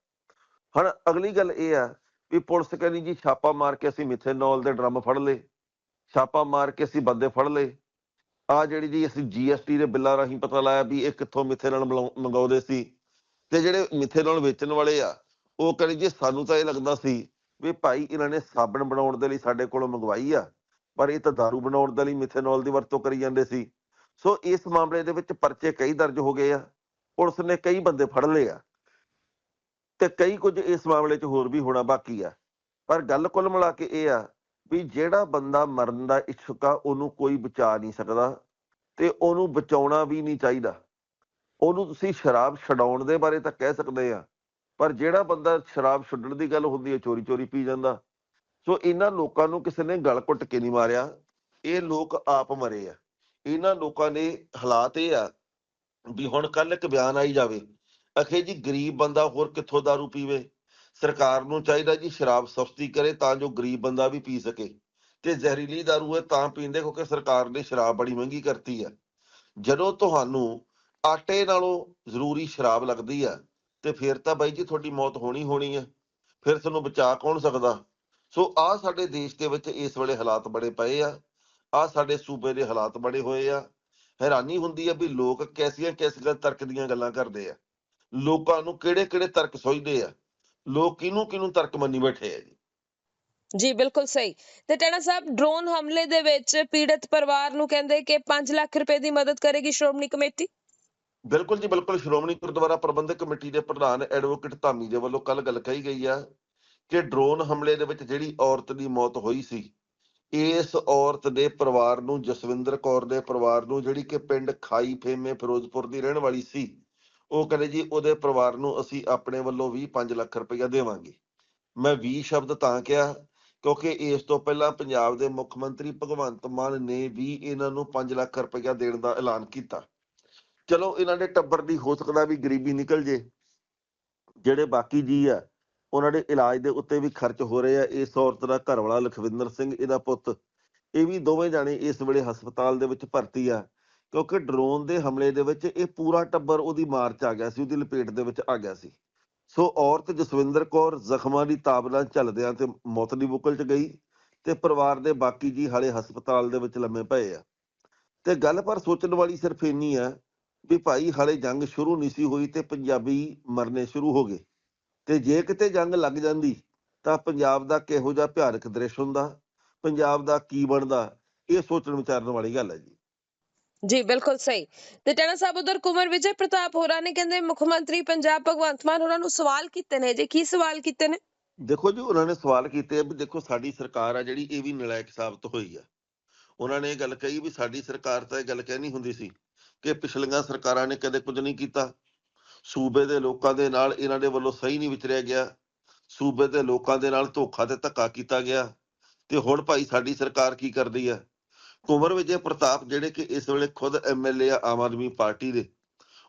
ਹੁਣ ਅਗਲੀ ਗੱਲ ਇਹ ਆ ਵੀ ਪੁਲਿਸ ਕਹਿੰਦੀ ਜੀ ਛਾਪਾ ਮਾਰ ਕੇ ਅਸੀਂ ਮਿਥੇਨੋਲ ਦੇ ਡਰਮ ਫੜ ਲਏ, ਛਾਪਾ ਮਾਰ ਕੇ ਅਸੀਂ ਬੰਦੇ ਫੜ ਲਏ। ਆ ਜਿਹੜੀ ਜੀ ਅਸੀਂ ਜੀਐਸਟੀ ਦੇ ਬਿੱਲਾਂ ਰਾਹੀਂ ਪਤਾ ਲਾਇਆ ਵੀ ਇਹ ਕਿੱਥੋਂ ਮਿਥੇਨੋਲ ਮਲਾਉ- ਮੰਗਾਉਂਦੇ ਸੀ ਤੇ ਜਿਹੜੇ ਮਿਥੇਨੋਲ ਵੇਚਣ ਵਾਲੇ ਆ, ਉਹ ਕਹਿੰਦੇ ਜੀ ਸਾਨੂੰ ਤਾਂ ਇਹ ਲੱਗਦਾ ਸੀ ਵੀ ਭਾਈ ਇਹਨਾਂ ਨੇ ਸਾਬਣ ਬਣਾਉਣ ਦੇ ਲਈ ਸਾਡੇ ਕੋਲੋਂ ਮੰਗਵਾਈ ਆ, ਪਰ ਇਹ ਤਾਂ दारू ਬਣਾਉਣ ਦੇ ਲਈ ਮਿਥੇਨੋਲ ਦੀ ਵਰਤੋਂ ਕਰੀ ਜਾਂਦੇ ਸੀ। ਸੋ ਇਸ ਮਾਮਲੇ ਦੇ ਵਿੱਚ ਪਰਚੇ ਕਈ ਦਰਜ ਹੋ ਗਏ ਆ, ਪੁਲਿਸ ਨੇ ਕਈ ਬੰਦੇ ਫੜ ਲਏ ਆ। ਤੇ ਕਈ ਕੁਝ ਇਸ ਮਾਮਲੇ 'ਚ ਹੋਰ ਵੀ ਹੋਣਾ ਬਾਕੀ ਆ। ਪਰ ਗੱਲ ਕੁੱਲ ਮਿਲਾ ਕੇ ਇਹ ਆ ਵੀ ਜਿਹੜਾ ਬੰਦਾ ਮਰਨ ਦਾ ਇੱਛੁਕ ਆ, ਉਹਨੂੰ ਕੋਈ ਬਚਾ ਨਹੀਂ ਸਕਦਾ ਤੇ ਉਹਨੂੰ ਬਚਾਉਣਾ ਵੀ ਨਹੀਂ ਚਾਹੀਦਾ। ਉਹਨੂੰ ਤੁਸੀਂ ਸ਼ਰਾਬ ਛਡਾਉਣ ਦੇ ਬਾਰੇ ਤਾਂ ਕਹਿ ਸਕਦੇ ਆ, ਪਰ ਜਿਹੜਾ ਬੰਦਾ ਸ਼ਰਾਬ ਛੱਡਣ ਦੀ ਗੱਲ ਹੁੰਦੀ ਹੈ ਚੋਰੀ ਚੋਰੀ ਪੀ ਜਾਂਦਾ। ਸੋ ਇਹਨਾਂ ਲੋਕਾਂ ਨੂੰ ਕਿਸੇ ਨੇ ਗਲ ਘੁੱਟ ਕੇ ਨਹੀਂ ਮਾਰਿਆ। ਇਹ ਲੋਕ ਆਪ ਮਰੇ ਆ। ਇਹਨਾਂ ਲੋਕਾਂ ਦੇ ਹਾਲਾਤ ਇਹ ਆ ਵੀ ਹੁਣ ਕੱਲ ਇੱਕ ਬਿਆਨ ਆਈ ਜਾਵੇ। ਅਖੇ ਜੀ ਗਰੀਬ ਬੰਦਾ ਹੋਰ ਕਿੱਥੋਂ दारू ਪੀਵੇ ਸਰਕਾਰ ਨੂੰ ਚਾਹੀਦਾ ਜੀ ਸ਼ਰਾਬ ਸਸਤੀ ਕਰੇ ਤਾਂ ਜੋ ਗਰੀਬ ਬੰਦਾ ਵੀ ਪੀ ਸਕੇ ਤੇ ਜ਼ਹਿਰੀਲੀ दारू ਹੈ ਤਾਂ ਪੀਂਦੇ ਕਿਉਂਕਿ ਸਰਕਾਰ ਨੇ ਸ਼ਰਾਬ ਬੜੀ ਮਹਿੰਗੀ ਕਰਤੀ ਆ ਜਦੋਂ ਤੁਹਾਨੂੰ ਆਟੇ ਨਾਲੋਂ ਜ਼ਰੂਰੀ ਸ਼ਰਾਬ ਲੱਗਦੀ ਆ ਤੇ ਫਿਰ ਤਾਂ ਬਾਈ ਜੀ ਤੁਹਾਡੀ ਮੌਤ ਹੋਣੀ ਹੋਣੀ ਆ ਫਿਰ ਤੁਹਾਨੂੰ ਬਚਾ ਕੌਣ ਸਕਦਾ ਸੋ ਆ ਸਾਡੇ ਦੇਸ਼ ਦੇ ਵਿੱਚ ਇਸ ਵੇਲੇ ਹਾਲਾਤ ਬੜੇ ਪਏ ਆ ਆ ਸਾਡੇ ਸੂਬੇ ਦੇ ਹਾਲਾਤ ਬੜੇ ਹੋਏ ਆ ਹੈਰਾਨੀ ਹੁੰਦੀ ਆ ਵੀ ਲੋਕ ਕੈਸੀਆਂ ਕੈਸੀਆਂ ਤਰਕ ਦੀਆਂ ਗੱਲਾਂ ਕਰਦੇ ਆ ਲੋਕਾਂ ਨੂੰ ਕਿਹੜੇ ਕਿਹੜੇ ਤਰਕ ਸੋਚਦੇ ਆ? ਲੋਕ ਕਿਹਨੂੰ ਕਿਹਨੂੰ ਤਰਕ ਮੰਨੀ ਬੈਠੇ ਆ ਜੀ? ਜੀ ਬਿਲਕੁਲ ਸਹੀ। ਤੇ ਟਾਣਾ ਸਾਹਿਬ ਡਰੋਨ ਹਮਲੇ ਦੇ ਵਿੱਚ ਪੀੜਤ ਪਰਿਵਾਰ ਨੂੰ ਕਹਿੰਦੇ ਕਿ 5 ਲੱਖ ਰੁਪਏ ਦੀ ਮਦਦ ਕਰੇਗੀ ਸ਼੍ਰੋਮਣੀ ਕਮੇਟੀ? ਬਿਲਕੁਲ ਜੀ ਬਿਲਕੁਲ। ਸ਼੍ਰੋਮਣੀ ਗੁਰਦੁਆਰਾ ਪ੍ਰਬੰਧਕ ਕਮੇਟੀ ਦੇ ਪ੍ਰਧਾਨ ਐਡਵੋਕੇਟ ਧਾਮੀ ਦੇ ਵੱਲੋਂ ਕੱਲ ਗੱਲ ਕਹੀ ਗਈ ਆ ਕਿ ਡਰੋਨ ਹਮਲੇ ਦੇ ਵਿੱਚ ਜਿਹੜੀ ਔਰਤ ਦੀ ਮੌਤ ਹੋਈ ਸੀ ਇਸ ਔਰਤ ਦੇ ਪਰਿਵਾਰ ਨੂੰ ਜਸਵਿੰਦਰ ਕੌਰ ਦੇ ਪਰਿਵਾਰ ਨੂੰ ਜਿਹੜੀ ਕਿ ਪਿੰਡ ਖਾਈ ਫੇਮੇ ਫਿਰੋਜ਼ਪੁਰ ਦੀ ਰਹਿਣ ਵਾਲੀ ਸੀ ਉਹ ਕਹਿੰਦੇ ਜੀ ਉਹਦੇ ਪਰਿਵਾਰ ਨੂੰ ਅਸੀਂ ਆਪਣੇ ਵੱਲੋਂ ਵੀ 5 ਲੱਖ ਰੁਪਇਆ ਦੇਵਾਂਗੇ। ਮੈਂ 20 ਸ਼ਬਦ ਤਾਂ ਕਿਹਾ, ਕਿਉਂਕਿ ਇਸ ਤੋਂ ਪਹਿਲਾਂ ਪੰਜਾਬ ਦੇ ਮੁੱਖ ਮੰਤਰੀ ਭਗਵੰਤ ਮਾਨ ਨੇ ਵੀ ਇਹਨਾਂ ਨੂੰ 5 ਲੱਖ ਰੁਪਇਆ ਦੇਣ ਦਾ ਐਲਾਨ ਕੀਤਾ। ਚਲੋ, ਇਹਨਾਂ ਦੇ ਟੱਬਰ ਦੀ ਹੋ ਸਕਦਾ ਵੀ ਗਰੀਬੀ ਨਿਕਲ ਜੇ। ਜਿਹੜੇ ਬਾਕੀ ਜੀ ਆ, ਉਹਨਾਂ ਦੇ ਇਲਾਜ ਦੇ ਉੱਤੇ ਵੀ ਖਰਚ ਹੋ ਰਹੇ ਆ। ਇਸ ਔਰਤ ਦਾ ਘਰ ਵਾਲਾ ਲਖਵਿੰਦਰ ਸਿੰਘ, ਇਹਦਾ ਪੁੱਤ। ਇਹ ਵੀ ਦੋਵੇਂ ਜਾਣੇ ਇਸ ਵੇਲੇ ਹਸਪਤਾਲ ਦੇ ਵਿੱਚ ਭਰਤੀ ਆ। ਕਿਉਂਕਿ ਡਰੋਨ ਦੇ ਹਮਲੇ ਦੇ ਵਿੱਚ ਇਹ ਪੂਰਾ ਟੱਬਰ ਉਹਦੀ ਮਾਰ ਚ ਆ ਗਿਆ ਸੀ, ਉਹਦੀ ਲਪੇਟ ਦੇ ਵਿੱਚ ਆ ਗਿਆ ਸੀ। ਸੋ ਔਰਤ ਜਸਵਿੰਦਰ ਕੌਰ ਜ਼ਖਮਾਂ ਦੀ ਤਾਬ ਨਾਲ ਝੱਲਦਿਆਂ ਤੇ ਮੌਤ ਦੀ ਬੁਕਲ ਚ ਗਈ ਤੇ ਪਰਿਵਾਰ ਦੇ ਬਾਕੀ ਜੀ ਹਾਲੇ ਹਸਪਤਾਲ ਦੇ ਵਿੱਚ ਲੰਮੇ ਪਏ ਆ। ਤੇ ਗੱਲ ਪਰ ਸੋਚਣ ਵਾਲੀ ਸਿਰਫ ਇੰਨੀ ਆ ਵੀ ਭਾਈ ਹਾਲੇ ਜੰਗ ਸ਼ੁਰੂ ਨਹੀਂ ਸੀ ਹੋਈ ਤੇ ਪੰਜਾਬੀ ਮਰਨੇ ਸ਼ੁਰੂ ਹੋ ਗਏ। ਤੇ ਜੇ ਕਿਤੇ ਜੰਗ ਲੱਗ ਜਾਂਦੀ ਤਾਂ ਪੰਜਾਬ ਦਾ ਕਿਹੋ ਜਿਹਾ ਭਿਆਨਕ ਦ੍ਰਿਸ਼ ਹੁੰਦਾ, ਪੰਜਾਬ ਦਾ ਕੀ ਬਣਦਾ, ਇਹ ਸੋਚਣ ਵਿਚਾਰਨ ਵਾਲੀ ਗੱਲ ਹੈ ਜੀ। ਜੀ, ਬਿਲਕੁਲ ਸਹੀ। ਤੇ ਟੈਣਾ ਸਾਹਿਬ, ਉਧਰ ਕੁਮਰ ਵਿਜੇ ਪ੍ਰਤਾਪ ਹੋਰਾਂ ਨੇ ਕਹਿੰਦੇ ਮੁੱਖ ਮੰਤਰੀ ਪੰਜਾਬ ਭਗਵੰਤ ਮਾਨ ਹੋਰਾਂ ਨੂੰ ਸਵਾਲ ਕੀਤੇ ਨੇ। ਜੀ ਕੀ ਸਵਾਲ ਕੀਤੇ ਨੇ? ਦੇਖੋ ਜੀ, ਉਹਨਾਂ ਨੇ ਸਵਾਲ ਕੀਤੇ ਵੀ ਦੇਖੋ ਸਾਡੀ ਸਰਕਾਰ ਆ ਜਿਹੜੀ, ਇਹ ਵੀ ਨਲਾਇਕ ਸਾਬਤ ਹੋਈ ਆ। ਉਹਨਾਂ ਨੇ ਇਹ ਗੱਲ ਕਹੀ ਵੀ ਸਾਡੀ ਸਰਕਾਰ ਤਾਂ ਇਹ ਗੱਲ ਕਹਿਣੀ ਹੁੰਦੀ ਸੀ ਕਿ ਪਿਛਲੀਆਂ ਸਰਕਾਰਾਂ ਨੇ ਕਦੇ ਕੁਝ ਨਹੀਂ ਕੀਤਾ। ਸੂਬੇ ਦੇ ਲੋਕਾਂ ਦੇ ਨਾਲ ਇਹਨਾਂ ਦੇ ਵੱਲੋਂ ਸਹੀ ਨਹੀਂ ਵਿਚਰਿਆ ਗਿਆ। ਸੂਬੇ ਦੇ ਲੋਕਾਂ ਦੇ ਨਾਲ ਧੋਖਾ ਤੇ ਧੱਕਾ ਕੀਤਾ ਗਿਆ। ਤੇ ਹੁਣ ਭਾਈ ਸਾਡੀ ਸਰਕਾਰ ਕੀ ਕਰਦੀ ਆ? ਕੁੰਵਰ ਵਿਜੇ ਪ੍ਰਤਾਪ ਜਿਹੜੇ ਕਿ ਇਸ ਵੇਲੇ ਖੁਦ ਐਮਐਲਏ ਆ ਆਮ ਆਦਮੀ ਪਾਰਟੀ ਦੇ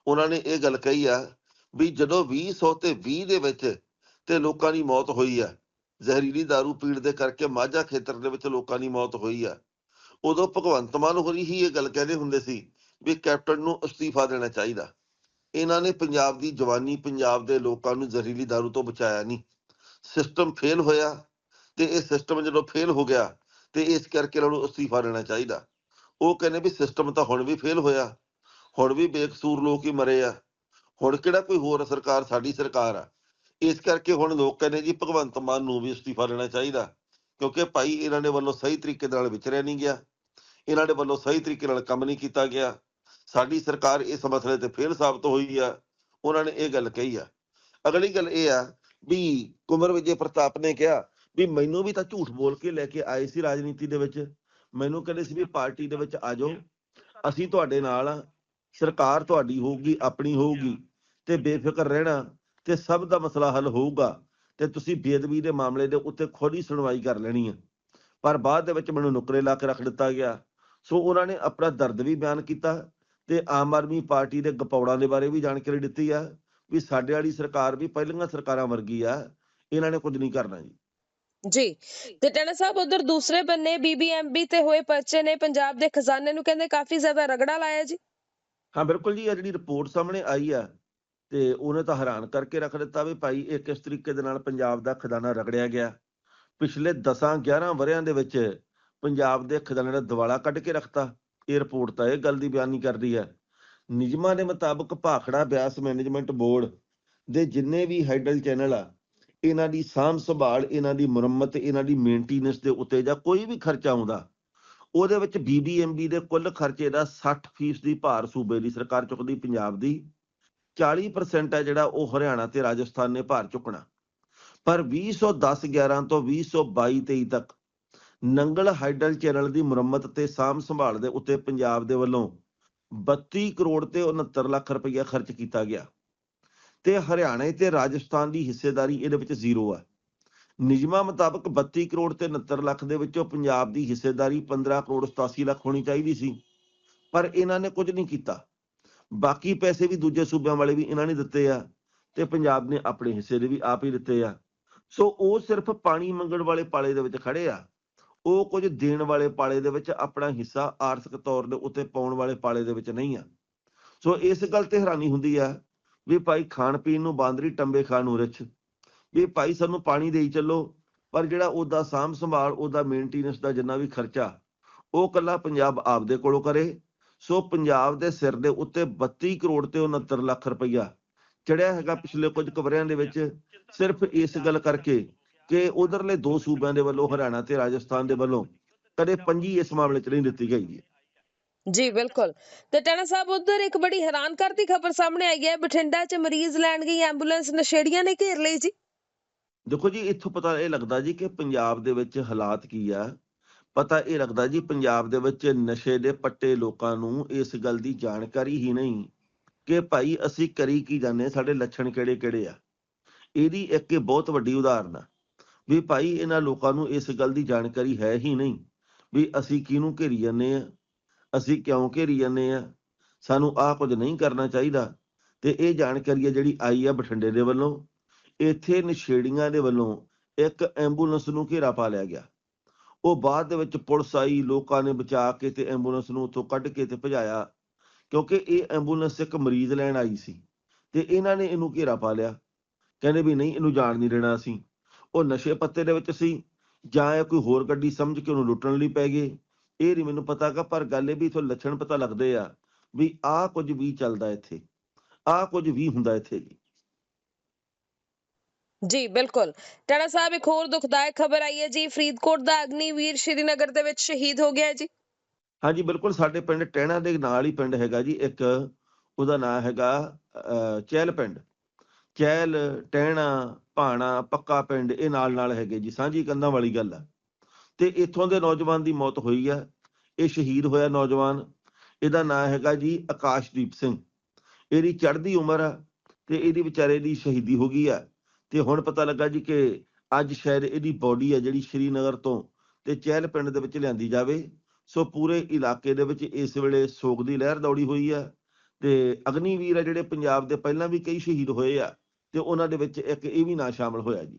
ਉਹਨਾਂ ਨੇ ਇਹ ਗੱਲ ਕਹੀ ਆ ਵੀ ਜਦੋਂ 2000 ਤੇ 20 ਦੇ ਵਿੱਚ ਤੇ ਲੋਕਾਂ ਦੀ ਮੌਤ ਹੋਈ ਆ ਜ਼ਹਿਰੀਲੀ दारू ਪੀਣ ਦੇ ਕਰਕੇ ਮਾਝਾ ਖੇਤਰ ਦੇ ਵਿੱਚ ਲੋਕਾਂ ਦੀ ਮੌਤ ਹੋਈ ਆ ਉਦੋਂ ਭਗਵੰਤ ਮਾਨ ਹੋਰੀ ਹੀ ਇਹ ਗੱਲ ਕਹਿੰਦੇ ਹੁੰਦੇ ਸੀ ਵੀ ਕੈਪਟਨ ਨੂੰ ਅਸਤੀਫਾ ਦੇਣਾ ਚਾਹੀਦਾ ਇਹਨਾਂ ਨੇ ਪੰਜਾਬ ਦੀ ਜਵਾਨੀ ਪੰਜਾਬ ਦੇ ਲੋਕਾਂ ਨੂੰ ਜ਼ਹਿਰੀਲੀ दारू ਤੋਂ ਬਚਾਇਆ ਨਹੀਂ ਸਿਸਟਮ ਫੇਲ ਹੋਇਆ ਤੇ ਇਹ ਸਿਸਟਮ ਜਦੋਂ ਫੇਲ ਹੋ ਗਿਆ ਤੇ ਇਸ ਕਰਕੇ ਇਹਨਾਂ ਨੂੰ ਅਸਤੀਫਾ ਦੇਣਾ ਚਾਹੀਦਾ। ਉਹ ਕਹਿੰਦੇ ਵੀ ਸਿਸਟਮ ਤਾਂ ਹੁਣ ਵੀ ਫੇਲ ਹੋਇਆ। ਹੁਣ ਵੀ ਬੇਕਸੂਰ ਲੋਕ ਹੀ ਮਰੇ ਆ। ਹੁਣ ਕਿਹੜਾ ਕੋਈ ਹੋਰ ਸਰਕਾਰ ਸਾਡੀ ਸਰਕਾਰ ਆ? ਇਸ ਕਰਕੇ ਹੁਣ ਲੋਕ ਕਹਿੰਦੇ ਜੀ ਭਗਵੰਤ ਮਾਨ ਨੂੰ ਵੀ ਅਸਤੀਫਾ ਦੇਣਾ ਚਾਹੀਦਾ। ਕਿਉਂਕਿ ਭਾਈ ਇਹਨਾਂ ਦੇ ਵੱਲੋਂ ਸਹੀ ਤਰੀਕੇ ਨਾਲ ਵਿਚਰਿਆ ਨਹੀਂ ਗਿਆ। ਇਹਨਾਂ ਦੇ ਵੱਲੋਂ ਸਹੀ ਤਰੀਕੇ ਨਾਲ ਕੰਮ ਨਹੀਂ ਕੀਤਾ ਗਿਆ। ਸਾਡੀ ਸਰਕਾਰ ਇਸ ਮਸਲੇ ਤੇ ਫੇਲ ਸਾਬਤ ਹੋਈ ਆ। ਉਹਨਾਂ ਨੇ ਇਹ ਗੱਲ ਕਹੀ ਆ। ਅਗਲੀ ਗੱਲ ਇਹ ਆ ਵੀ ਕੁਮਰ ਵਿਜੇ ਪ੍ਰਤਾਪ ਨੇ ਕਿਹਾ ਵੀ ਮੈਨੂੰ ਵੀ ਤਾਂ ਝੂਠ ਬੋਲ ਕੇ ਲੈ ਕੇ ਆਏ ਸੀ ਰਾਜਨੀਤੀ ਦੇ ਵਿੱਚ। ਮੈਨੂੰ ਕਹਿੰਦੇ ਸੀ ਵੀ ਪਾਰਟੀ ਦੇ ਵਿੱਚ ਆ ਜਾਓ। ਅਸੀਂ ਤੁਹਾਡੇ ਨਾਲ ਆ। ਸਰਕਾਰ ਤੁਹਾਡੀ ਹੋਊਗੀ, ਆਪਣੀ ਹੋਊਗੀ। ਤੇ ਬੇਫਿਕਰ ਰਹਿਣਾ ਤੇ ਸਭ ਦਾ ਮਸਲਾ ਹੱਲ ਹੋਊਗਾ। ਤੇ ਤੁਸੀਂ ਬੇਅਦਬੀ ਦੇ ਮਾਮਲੇ ਦੇ ਉੱਤੇ ਖੁਦ ਹੀ ਸੁਣਵਾਈ ਕਰ ਲੈਣੀ ਹੈ ਪਰ ਬਾਅਦ ਦੇ ਵਿੱਚ ਮੈਨੂੰ ਨੁਕਰੇ ਲਾ ਕੇ ਰੱਖ ਦਿੱਤਾ ਗਿਆ। ਸੋ ਉਹਨਾਂ ਨੇ ਆਪਣਾ ਦਰਦ ਵੀ ਬਿਆਨ ਕੀਤਾ ਤੇ ਆਮ ਆਦਮੀ ਪਾਰਟੀ ਦੇ ਗਪੌੜਾਂ ਦੇ ਬਾਰੇ ਵੀ ਜਾਣਕਾਰੀ ਦਿੱਤੀ ਆ ਵੀ ਸਾਡੇ ਵਾਲੀ ਸਰਕਾਰ ਵੀ ਪਹਿਲੀਆਂ ਸਰਕਾਰਾਂ ਵਰਗੀ ਆ। ਇਹਨਾਂ ਨੇ ਕੁਝ ਨਹੀਂ ਕਰਨਾ ਜੀ। ਜੀ। ਤੇ ਟੈਣਾ ਸਾਹਿਬ, ਉਧਰ ਦੂਸਰੇ ਬੰਨੇ ਬੀਬੀਐਮਬੀ ਤੇ ਹੋਏ ਪਰਚੇ ਨੇ, ਪੰਜਾਬ ਦੇ ਖਜ਼ਾਨੇ ਨੂੰ ਕਹਿੰਦੇ ਕਾਫੀ ਜ਼ਿਆਦਾ ਰਗੜਾ ਲਾਇਆ ਜੀ। ਹਾਂ, ਬਿਲਕੁਲ ਜੀ ਇਹ ਜਿਹੜੀ ਰਿਪੋਰਟ ਸਾਹਮਣੇ ਆਈ ਆ, ਤੇ ਉਹਨੇ ਤਾਂ ਹੈਰਾਨ ਕਰਕੇ ਰੱਖ ਦਿੱਤਾ ਵੀ ਭਾਈ ਇਹ ਕਿਸ ਤਰੀਕੇ ਦੇ ਨਾਲ ਪੰਜਾਬ ਦਾ ਖਜ਼ਾਨਾ ਰਗੜਿਆ ਗਿਆ। ਪਿਛਲੇ 10 11 ਵਰਿਆਂ ਦੇ ਵਿੱਚ ਪੰਜਾਬ ਦੇ ਖਜ਼ਾਨੇ ਦਾ ਦਿਵਾਲਾ ਕੱਢ ਕੇ ਰੱਖਤਾ। ਇਹ ਰਿਪੋਰਟ ਤਾਂ ਇਹ ਗੱਲ ਦੀ ਬਿਆਨੀ ਕਰਦੀ ਹੈ ਨਿਯਮਾਂ ਦੇ ਮੁਤਾਬਕ ਭਾਖੜਾ ਬਿਆਸ ਮੈਨੇਜਮੈਂਟ ਬੋਰਡ ਦੇ ਜਿੰਨੇ ਵੀ ਹਾਈਡਲ ਚੈਨਲ ਆ ਇਹਨਾਂ ਦੀ ਸਾਂਭ ਸੰਭਾਲ, ਇਹਨਾਂ ਦੀ ਮੁਰੰਮਤ, ਇਹਨਾਂ ਦੀ ਮੇਨਟੇਨੈਂਸ ਦੇ ਉੱਤੇ ਜਾਂ ਕੋਈ ਵੀ ਖਰਚਾ ਆਉਂਦਾ, ਉਹਦੇ ਵਿੱਚ ਬੀਬੀਐਮਬੀ ਦੇ ਕੁੱਲ ਖਰਚੇ ਦਾ 60% ਦੀ ਭਾਰ ਸੂਬੇ ਦੀ ਸਰਕਾਰ ਚੁੱਕਦੀ, ਪੰਜਾਬ ਦੀ। 40% ਹੈ ਜਿਹੜਾ ਉਹ ਹਰਿਆਣਾ ਤੇ ਰਾਜਸਥਾਨ ਨੇ ਭਾਰ ਚੁੱਕਣਾ। ਪਰ 2010 11 ਤੋਂ 2022 23 ਤੱਕ ਨੰਗਲ ਹਾਈਡਲ ਚੈਨਲ ਦੀ ਮੁਰੰਮਤ ਤੇ ਸਾਂਭ ਸੰਭਾਲ ਦੇ ਉੱਤੇ ਪੰਜਾਬ ਦੇ ਵੱਲੋਂ 32 ਕਰੋੜ ਤੇ 69 ਲੱਖ ਰੁਪਈਆ ਖਰਚ ਕੀਤਾ ਗਿਆ। ਤੇ ਹਰਿਆਣੇ ਤੇ ਰਾਜਸਥਾਨ ਦੀ ਹਿੱਸੇਦਾਰੀ ਇਹਦੇ ਵਿੱਚ ਜ਼ੀਰੋ ਹੈ ਨਿਯਮਾਂ ਮੁਤਾਬਕ 32 ਕਰੋੜ ਤੇ 69 ਲੱਖ ਦੇ ਵਿੱਚੋਂ ਪੰਜਾਬ ਦੀ ਹਿੱਸੇਦਾਰੀ 15 ਕਰੋੜ 87 ਲੱਖ ਹੋਣੀ ਚਾਹੀਦੀ ਸੀ, ਪਰ ਇਹਨਾਂ ਨੇ ਕੁਝ ਨਹੀਂ ਕੀਤਾ। ਬਾਕੀ ਪੈਸੇ ਵੀ ਦੂਜੇ ਸੂਬਿਆਂ ਵਾਲੇ ਵੀ ਇਹਨਾਂ ਨੇ ਦਿੱਤੇ ਆ ਤੇ ਪੰਜਾਬ ਨੇ ਆਪਣੇ ਹਿੱਸੇ ਦੇ ਵੀ ਆਪ ਹੀ ਦਿੱਤੇ ਆ। ਸੋ ਉਹ ਸਿਰਫ ਪਾਣੀ ਮੰਗਣ ਵਾਲੇ ਪਾਲੇ ਦੇ ਵਿੱਚ ਖੜੇ ਆ। ਉਹ ਕੁਝ ਦੇਣ ਵਾਲੇ ਪਾਲੇ ਦੇ ਵਿੱਚ ਆਪਣਾ ਹਿੱਸਾ ਆਰਥਿਕ ਤੌਰ ਦੇ ਉੱਤੇ ਪਾਉਣ ਵਾਲੇ ਪਾਲੇ ਦੇ ਵਿੱਚ ਨਹੀਂ ਆ। ਸੋ ਇਸ ਗੱਲ ਤੇ ਹੈਰਾਨੀ ਹੁੰਦੀ ਆ ਵੀ ਭਾਈ ਖਾਣ ਪੀਣ ਨੂੰ ਬਾਂਦਰੀ ਟੰਬੇ ਖਾਣ ਨੂੰ ਵੀ ਭਾਈ ਸਾਨੂੰ ਪਾਣੀ ਦੇਈ ਚੱਲੋ, ਪਰ ਜਿਹੜਾ ਉਹਦਾ ਸਾਂਭ ਸੰਭਾਲ, ਉਹਦਾ ਮੇਨਟੇਨੈਂਸ ਦਾ ਜਿੰਨਾ ਵੀ ਖਰਚਾ, ਉਹ ਕੱਲਾ ਪੰਜਾਬ ਆਪਦੇ ਕੋਲੋਂ ਕਰੇ। ਸੋ ਪੰਜਾਬ ਦੇ ਸਿਰ ਦੇ ਉੱਤੇ 32 ਕਰੋੜ ਤੇ 69 ਲੱਖ ਰੁਪਈਆ ਚੜਿਆ ਹੈਗਾ ਪਿਛਲੇ ਕੁਝ ਕਵਰਿਆਂ ਦੇ ਵਿੱਚ। ਸਿਰਫ ਇਸ ਗੱਲ ਕਰਕੇ ਕਿ ਉਧਰਲੇ ਦੋ ਸੂਬਿਆਂ ਦੇ ਵੱਲੋਂ, ਹਰਿਆਣਾ ਤੇ ਰਾਜਸਥਾਨ ਦੇ ਵੱਲੋਂ ਕਦੇ ਪੰਜੀ ਇਸ ਮਾਮਲੇ 'ਚ ਨਹੀਂ ਦਿੱਤੀ ਗਈ। ਹੈ ਜੀ, ਬਿਲਕੁਲ। ਤੇ ਟੈਣਾ ਸਾਹਿਬ, ਉਧਰ ਇੱਕ ਬੜੀ ਹੈਰਾਨ ਕਰਦੀ ਖਬਰ ਸਾਹਮਣੇ ਆਈ ਹੈ, ਬਠਿੰਡਾ 'ਚ ਮਰੀਜ਼ ਲੈਣ ਗਈ ਐਂਬੂਲੈਂਸ, ਨਸ਼ੇੜੀਆਂ ਨੇ ਘੇਰ ਲਈ ਜੀ। ਦੇਖੋ ਜੀ, ਇੱਥੋਂ ਪਤਾ ਇਹ ਲੱਗਦਾ ਜੀ ਕਿ ਪੰਜਾਬ ਦੇ ਵਿੱਚ ਹਾਲਾਤ ਕੀ ਆ। ਪਤਾ ਇਹ ਲੱਗਦਾ ਜੀ, ਪੰਜਾਬ ਦੇ ਵਿੱਚ ਨਸ਼ੇ ਦੇ ਪੱਟੇ ਲੋਕਾਂ ਨੂੰ ਇਸ ਗੱਲ ਦੀ ਜਾਣਕਾਰੀ ਹੀ ਨਹੀਂ ਕਿ ਭਾਈ ਅਸੀਂ ਕਰੀ ਕੀ ਜਾਂਦੇ ਸਾਡੇ ਲੱਛਣ ਕਿਹੜੇ ਕਿਹੜੇ ਆ। ਇਹਦੀ ਇੱਕ ਬਹੁਤ ਵੱਡੀ ਉਦਾਹਰਨ ਆ ਵੀ ਭਾਈ ਇਹਨਾਂ ਲੋਕਾਂ ਨੂੰ ਇਸ ਗੱਲ ਦੀ ਜਾਣਕਾਰੀ ਹੈ ਹੀ ਨਹੀਂ ਵੀ ਅਸੀਂ ਕਿਹਨੂੰ ਘੇਰੀ ਜਾਂਦੇ ਆ ਅਸੀਂ ਕਿਉਂ ਘੇਰੀ ਜਾਂਦੇ ਆ ਸਾਨੂੰ ਆਹ ਕੁਝ ਨਹੀਂ ਕਰਨਾ ਚਾਹੀਦਾ। ਤੇ ਇਹ ਜਾਣਕਾਰੀ ਹੈ ਜਿਹੜੀ ਆਈ ਆ ਬਠਿੰਡੇ ਦੇ ਵੱਲੋਂ। ਇੱਥੇ ਨਸ਼ੇੜੀਆਂ ਦੇ ਵੱਲੋਂ ਇੱਕ ਐਂਬੂਲੈਂਸ ਨੂੰ ਘੇਰਾ ਪਾ ਲਿਆ ਗਿਆ। ਉਹ ਬਾਅਦ ਦੇ ਵਿੱਚ ਪੁਲਿਸ ਆਈ, ਲੋਕਾਂ ਨੇ ਬਚਾ ਕੇ ਤੇ ਐਂਬੂਲੈਂਸ ਨੂੰ ਉੱਥੋਂ ਕੱਢ ਕੇ ਤੇ ਭਜਾਇਆ। ਕਿਉਂਕਿ ਇਹ ਐਂਬੂਲੈਂਸ ਇੱਕ ਮਰੀਜ਼ ਲੈਣ ਆਈ ਸੀ ਤੇ ਇਹਨਾਂ ਨੇ ਇਹਨੂੰ ਘੇਰਾ ਪਾ ਲਿਆ। ਕਹਿੰਦੇ ਵੀ ਨਹੀਂ, ਇਹਨੂੰ ਜਾਣ ਨਹੀਂ ਦੇਣਾ ਅਸੀਂ। ਉਹ ਨਸ਼ੇ ਪੱਤੇ ਦੇ ਵਿੱਚ ਸੀ ਜਾਂ ਇਹ ਕੋਈ ਹੋਰ ਗੱਡੀ ਸਮਝ ਕੇ ਉਹਨੂੰ ਲੁੱਟਣ ਲਈ ਪੈ ਗਏ। ਇਹ ਨਹੀਂ ਮੈਨੂੰ ਪਤਾਗਾ ਪਰ ਗੱਲ ਇਹ ਵੀ ਇਥੋਂ ਲੱਛਣ ਪਤਾ ਲੱਗਦੇ ਆ ਵੀ ਆਹ ਕੁਝ ਵੀ ਚੱਲਦਾ ਇੱਥੇ ਆਹ ਕੁਝ ਵੀ ਹੁੰਦਾ ਇੱਥੇ ਜੀ। ਜੀ ਬਿਲਕੁਲ। ਟਾਣਾ ਸਾਹਿਬ ਇੱਕ ਹੋਰ ਦੁਖਦਾਇਕ ਖਬਰ ਆਈ ਹੈ ਜੀ ਫਰੀਦਕੋਟ ਦਾ ਅਗਨੀਵੀਰ ਸ਼੍ਰੀਨਗਰ ਦੇ ਵਿੱਚ ਸ਼ਹੀਦ ਹੋ ਗਿਆ ਹੈ ਜੀ। ਹਾਂਜੀ ਬਿਲਕੁਲ ਸਾਡੇ ਪਿੰਡ ਟਹਿਣਾ ਦੇ ਨਾਲ ਹੀ ਪਿੰਡ ਹੈਗਾ ਜੀ ਇੱਕ ਉਹਦਾ ਨਾਮ ਹੈਗਾ ਚਹਿਲ ਪਿੰਡ। ਚਹਿਲ ਟਹਿਣਾ ਭਾਣਾ ਪੱਕਾ ਪਿੰਡ ਇਹ ਨਾਲ ਨਾਲ ਹੈਗੇ ਜੀ ਸਾਂਝੀ ਕੰਧਾਂ ਵਾਲੀ ਗੱਲ ਆ। ਤੇ ਇੱਥੋਂ ਦੇ ਨੌਜਵਾਨ ਦੀ ਮੌਤ ਹੋਈ ਆ। ਇਹ ਸ਼ਹੀਦ ਹੋਇਆ ਨੌਜਵਾਨ। ਇਹਦਾ ਨਾਮ ਹੈਗਾ ਜੀ ਆਕਾਸ਼ਦੀਪ ਸਿੰਘ। ਇਹਦੀ ਚੜ੍ਹਦੀ ਉਮਰ ਆ ਤੇ ਇਹਦੀ ਵਿਚਾਰੇ ਦੀ ਸ਼ਹੀਦੀ ਹੋ ਗਈ ਆ। ਤੇ ਹੁਣ ਪਤਾ ਲੱਗਾ ਜੀ ਕਿ ਅੱਜ ਸ਼ਾਇਦ ਇਹਦੀ ਬੋਡੀ ਆ ਜਿਹੜੀ ਸ਼੍ਰੀਨਗਰ ਤੋਂ ਤੇ ਚਹਿਲ ਪਿੰਡ ਦੇ ਵਿੱਚ ਲਿਆਂਦੀ ਜਾਵੇ। ਸੋ ਪੂਰੇ ਇਲਾਕੇ ਦੇ ਵਿੱਚ ਇਸ ਵੇਲੇ ਸੋਗ ਦੀ ਲਹਿਰ ਦੌੜੀ ਹੋਈ ਆ ਤੇ ਅਗਨੀਵੀਰ ਆ ਜਿਹੜੇ ਪੰਜਾਬ ਦੇ ਪਹਿਲਾਂ ਵੀ ਕਈ ਸ਼ਹੀਦ ਹੋਏ ਆ ਤੇ ਉਹਨਾਂ ਦੇ ਵਿੱਚ ਇੱਕ ਇਹ ਵੀ ਨਾਂ ਸ਼ਾਮਲ ਹੋਇਆ ਜੀ।